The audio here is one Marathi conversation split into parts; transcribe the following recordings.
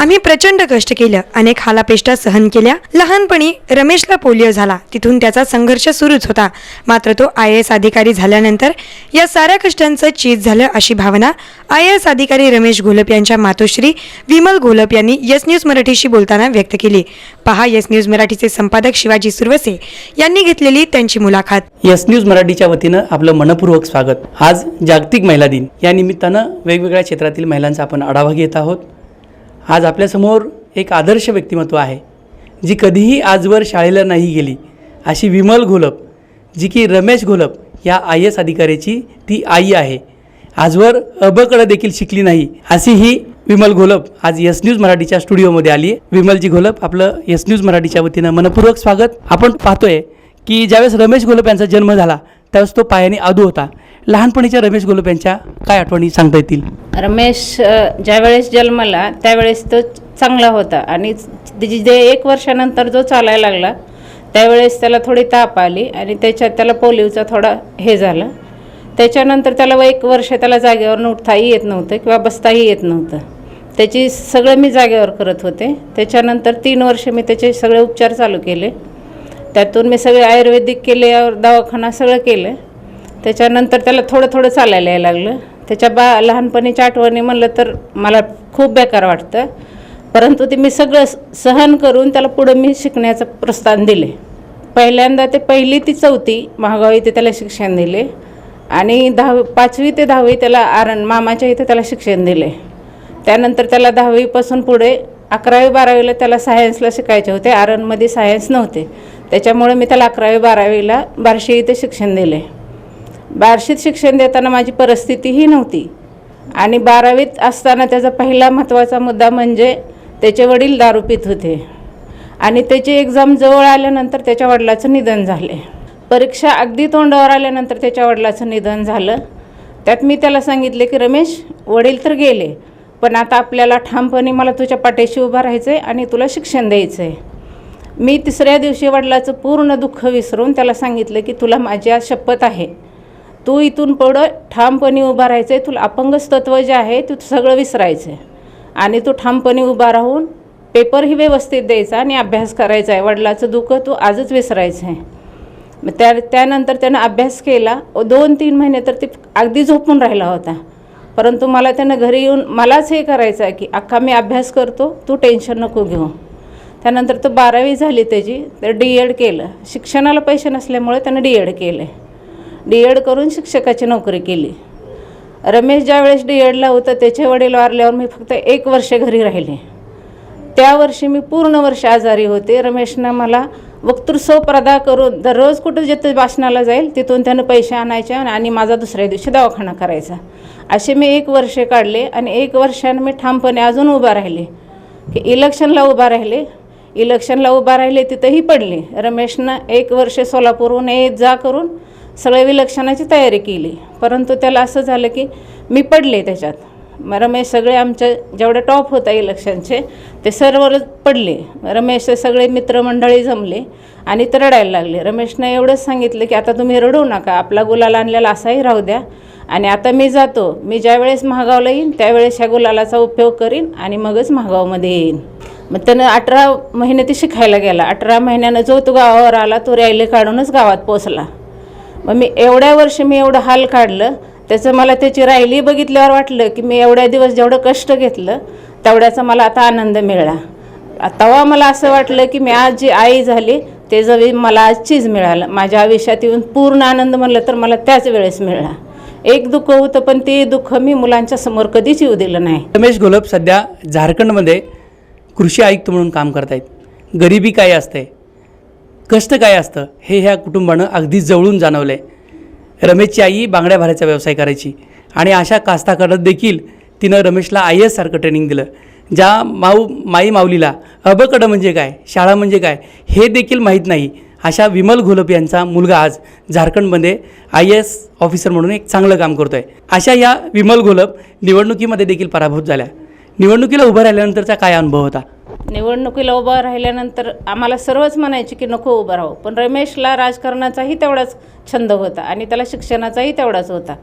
आम्ही प्रचंड कष्ट केलं. अनेक हालापेष्टा सहन केल्या. लहानपणी रमेशला पोलिओ झाला. तिथून त्याचा संघर्ष सुरूच होता. मात्र तो आय एस अधिकारी झाल्यानंतर या साऱ्या कष्टांचं चीज झालं अशी भावना आय एस अधिकारी रमेश घोलप यांच्या मातोश्री विमल घोलप यांनी यस न्यूज मराठीशी बोलताना व्यक्त केली. पहा यस न्यूज मराठीचे संपादक शिवाजी सुरवसे यांनी घेतलेली त्यांची मुलाखत. यस न्यूज मराठीच्या वतीनं आपलं मनपूर्वक स्वागत. आज जागतिक महिला दिन. या निमित्तानं वेगवेगळ्या क्षेत्रातील महिलांचा आपण आढावा घेत आहोत. आज आपल्यासमोर एक आदर्श व्यक्तिमत्व आहे जी कधीही आजवर शाळेला नाही गेली. अशी विमल घोलप जी की रमेश घोलप या आय एस अधिकाऱ्याची ती आई आहे. आजवर अबकडं देखील शिकली नाही अशी ही विमल घोलप आज यस न्यूज मराठीच्या स्टुडिओमध्ये आली आहे. विमलजी घोलप आपलं यस न्यूज मराठीच्या वतीनं मनपूर्वक स्वागत. आपण पाहतोय की ज्यावेळेस रमेश घोलप यांचा जन्म झाला त्यावेळेस तो पायाने आदू होता. लहानपणीच्या रमेश घोलप यांच्या काय आठवणी सांगता येतील? रमेश ज्यावेळेस जन्मला त्यावेळेस तो चांगला होता आणि त्याची जे एक वर्षानंतर जो चालायला लागला त्यावेळेस त्याला थोडी ताप आली आणि त्याच्यात त्याला पोलिओचा थोडा हे झाला. त्याच्यानंतर त्याला व एक वर्ष त्याला जागेवर उठताही येत नव्हतं किंवा बसताही येत नव्हतं. त्याची सगळं मी जागेवर करत होते. त्याच्यानंतर तीन वर्ष मी त्याचे सगळे उपचार चालू केले. त्यातून मी सगळे आयुर्वेदिक केले दवाखाना सगळं केलं. त्याच्यानंतर त्याला थोडं थोडं चालायला यायला लागलं. त्याच्या बा लहानपणीच्या आठवणी म्हणलं तर मला खूप बेकार वाटतं. परंतु ते मी सगळं स- सहन करून त्याला पुढं मी शिकण्याचं प्रस्थान दिले. पहिल्यांदा ते पहिली ती चौथी महागाव इथे त्याला शिक्षण दिले. आणि दहावी पाचवी ते दहावी त्याला आरण मामाच्या इथे त्याला शिक्षण दिले. त्यानंतर त्याला दहावीपासून पुढे अकरावी बारावीला त्याला सायन्सला शिकायचे होते. आरणमध्ये सायन्स नव्हते. त्याच्यामुळे मी त्याला अकरावी बारावीला बार्शी इथे शिक्षण दिले. बार्शीत शिक्षण देताना माझी परिस्थितीही नव्हती. आणि बारावीत असताना त्याचा पहिला महत्त्वाचा मुद्दा म्हणजे त्याचे वडील दारूपीत होते. आणि त्याची एक्झाम जवळ आल्यानंतर त्याच्या वडिलाचं निधन झाले. परीक्षा अगदी तोंडावर आल्यानंतर त्याच्या वडिलाचं निधन झालं. त्यात मी त्याला सांगितले की रमेश वडील तर गेले पण आता आपल्याला ठामपणे मला तुझ्या पाठीशी उभं राहायचं आहे आणि तुला शिक्षण द्यायचं आहे मी तिसऱ्या दिवशी वडिलाचं पूर्ण दुःख विसरून त्याला सांगितलं की तुला माझी आज शपथ आहे. तू इथून पुढं ठामपणे उभा राहायचं आहे तुला अपंगच तत्व जे आहे ते तू सगळं विसरायचं आहे आणि तू ठामपणे उभा राहून पेपरही व्यवस्थित द्यायचा आणि अभ्यास करायचा आहे. वडिलाचं दुःख तू आजच विसरायचं आहे मग त्या त्यानंतर त्यानं अभ्यास केला. व दोन तीन महिने तर ते अगदी झोपून राहिला होता. परंतु मला त्यानं घरी येऊन मलाच हे करायचं आहे की अख्खा मी अभ्यास करतो तू टेन्शन नको घेऊ. त्यानंतर तो बारावी झाली त्याची तर डी एड केलं. शिक्षणाला पैसे नसल्यामुळे त्यानं डी एड केलं डी एड करून शिक्षकाची नोकरी केली. रमेश ज्यावेळेस डी एडला होतं त्याचे वडील वारल्यावर मी फक्त एक वर्ष घरी राहिले. त्या वर्षी मी पूर्ण वर्ष आजारी होते. रमेशनं मला वक्तृत्व प्रदा करून दररोज कुठं जिथं भाषणाला जाईल तिथून त्यानं पैसे आणायचे आणि माझा दुसऱ्या दिवशी दवाखाना करायचा. असे मी एक वर्ष काढले आणि एक वर्षानं मी ठामपणे अजून उभा राहिले. की इलेक्शनला उभा राहिले. इलेक्शनला उभा राहिले तिथंही पडले. रमेशनं एक वर्ष सोलापूरहून ये जा करून सगळ्या विलक्षणाची तयारी केली. परंतु त्याला असं झालं की मी पडले त्याच्यात. मग रमेश सगळे आमच्या जेवढे टॉप होता इलेक्शनचे ते सर्वच पडले. रमेशचे सगळे मित्रमंडळी जमले आणि ते रडायला लागले. रमेशनं एवढंच सांगितलं की आता तुम्ही रडू नका. आपला गुलाल आणलेला असाही राहू द्या. आणि आता मी जातो. मी ज्यावेळेस महागावला येईन त्यावेळेस ह्या गुलालाचा उपयोग करीन आणि मगच महागावमध्ये येईन. मग त्यानं अठरा महिने ते शिकायला गेला. अठरा महिन्यानं जो तो गावावर आला तो रॅली काढूनच गावात पोचला मग मी एवढ्या वर्ष मी एवढं हाल काढलं त्याचं मला त्याची राहिली बघितल्यावर वाटलं की मी एवढ्या दिवस जेवढं कष्ट घेतलं तेवढ्याचा मला आता आनंद मिळाला. तेव्हा मला असं वाटलं की मी आज जी आई झाली ते जरी मला आज चीज मिळालं माझ्या आयुष्यात येऊन पूर्ण आनंद म्हणलं तर मला त्याच वेळेस मिळाला. एक दुःख होतं पण ते दुःख मी मुलांच्या समोर कधीच येऊ दिलं नाही. रमेश घोलप सध्या झारखंडमध्ये कृषी आयुक्त म्हणून काम करतायत. गरिबी काय असते कष्ट काय असतं हे ह्या कुटुंबानं अगदी जवळून जाणवलं आहे रमेशची आई बांगड्या भरायचा व्यवसाय करायची आणि अशा कास्ताकडत देखील तिनं रमेशला आय एस सारखं ट्रेनिंग दिलं ज्या माऊ माई माऊलीला अबकडं म्हणजे काय शाळा म्हणजे काय हे देखील माहीत नाही अशा विमल घोलप यांचा मुलगा आज झारखंडमध्ये आय एस ऑफिसर म्हणून एक चांगलं काम करतो आहे अशा या विमल घोलप निवडणुकीमध्ये देखील पराभूत झाल्या. निवडणुकीला उभं राहिल्यानंतरचा काय अनुभव होता? निवडणुकीला उभं राहिल्यानंतर आम्हाला सर्वच म्हणायचे की नको उभं राहू. पण रमेशला राजकारणाचाही तेवढाच छंद होता आणि त्याला शिक्षणाचाही तेवढाच होता.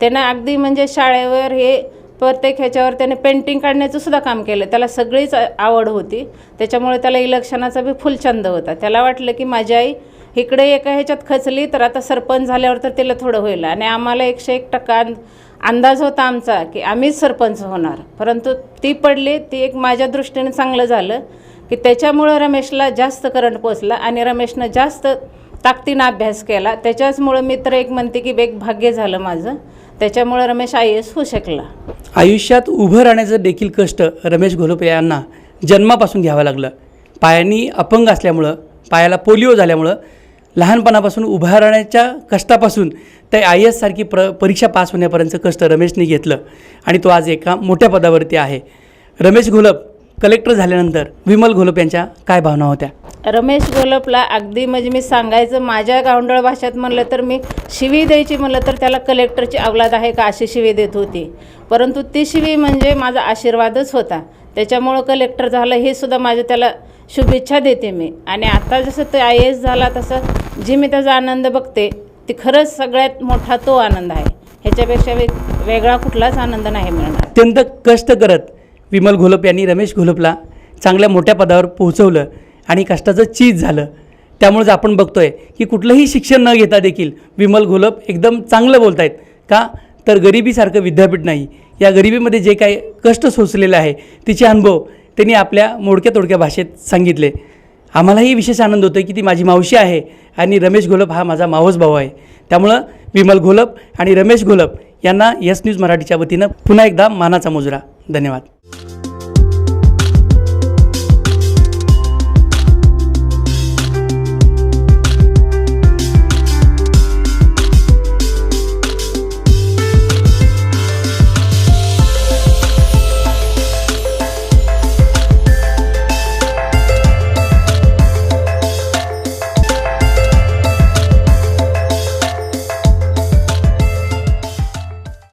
त्यानं अगदी म्हणजे शाळेवर हे प्रत्येक ह्याच्यावर त्याने पेंटिंग काढण्याचं सुद्धा काम केलं. त्याला सगळीच आवड होती. त्याच्यामुळे त्याला इलेक्शनाचा बी फुल छंद होता. त्याला वाटलं की माझी आई इकडे एका ह्याच्यात खचली तर आता सरपंच झाल्यावर तर तिला थोडं होईल. आणि आम्हाला एकशे एक टक्का अंदाज होता आमचा की आम्हीच सरपंच होणार. परंतु ती पडली ती एक माझ्या दृष्टीने चांगलं झालं की त्याच्यामुळं रमेशला जास्त करंट पोचला आणि रमेशनं जास्त ताकदीनं अभ्यास केला. त्याच्याचमुळं मी तर एक म्हणते की एक भाग्य झालं माझं. त्याच्यामुळं रमेश आय एस होऊ शकला. आयुष्यात उभं राहण्याचं देखील कष्ट रमेश घोलपे यांना जन्मापासून घ्यावं लागलं. पायांनी अपंग असल्यामुळं पायाला पोलिओ झाल्यामुळं लहानपणापासून उभा राहण्याच्या कष्टापासून ते आय एस सारखी प्र परीक्षा पास होण्यापर्यंतचं कष्ट रमेशने घेतलं. आणि तो आज एका मोठ्या पदावरती आहे. रमेश घोलप कलेक्टर झाल्यानंतर विमल घोलप यांच्या काय भावना होत्या? रमेश गोलपला अगदी म्हणजे मी सांगायचं माझ्या गावंडळ भाषेत म्हणलं तर मी शिवी द्यायची म्हणलं तर त्याला कलेक्टरची अवलाद आहे का अशी शिवी देत होती. परंतु ती शिवी म्हणजे माझा आशीर्वादच होता. त्याच्यामुळं कलेक्टर झालं हे सुद्धा माझं त्याला शुभेच्छा देते मी. आणि आता जसं ते आय एस झाला तसं जी मी त्याचा आनंद बघते ती खरंच सगळ्यात मोठा तो आनंद आहे. ह्याच्यापेक्षा वेग वेगळा कुठलाच आनंद नाही मिळणार. अत्यंत कष्ट करत विमल घोलप यांनी रमेश घोलपला चांगल्या मोठ्या पदावर पोहोचवलं आणि कष्टाचं चीज झालं. त्यामुळेच आपण बघतोय की कुठलंही शिक्षण न घेता देखील विमल घोलप एकदम चांगलं बोलत आहेत का? तर गरिबीसारखं विद्यापीठ नाही. या गरिबीमध्ये जे काही कष्ट सोसलेलं आहे तिचे अनुभव त्यांनी आपल्या मोडक्या तोडक्या भाषेत सांगितले. आम्हालाही विशेष आनंद होतो की ती माझी मावशी आहे आणि रमेश घोलप हा माझा मावस भाऊ आहे. त्यामुळं विमल घोलप आणि रमेश घोलप यांना यस न्यूज मराठीच्या वतीनं पुन्हा एकदा मानाचा मुजरा. धन्यवाद.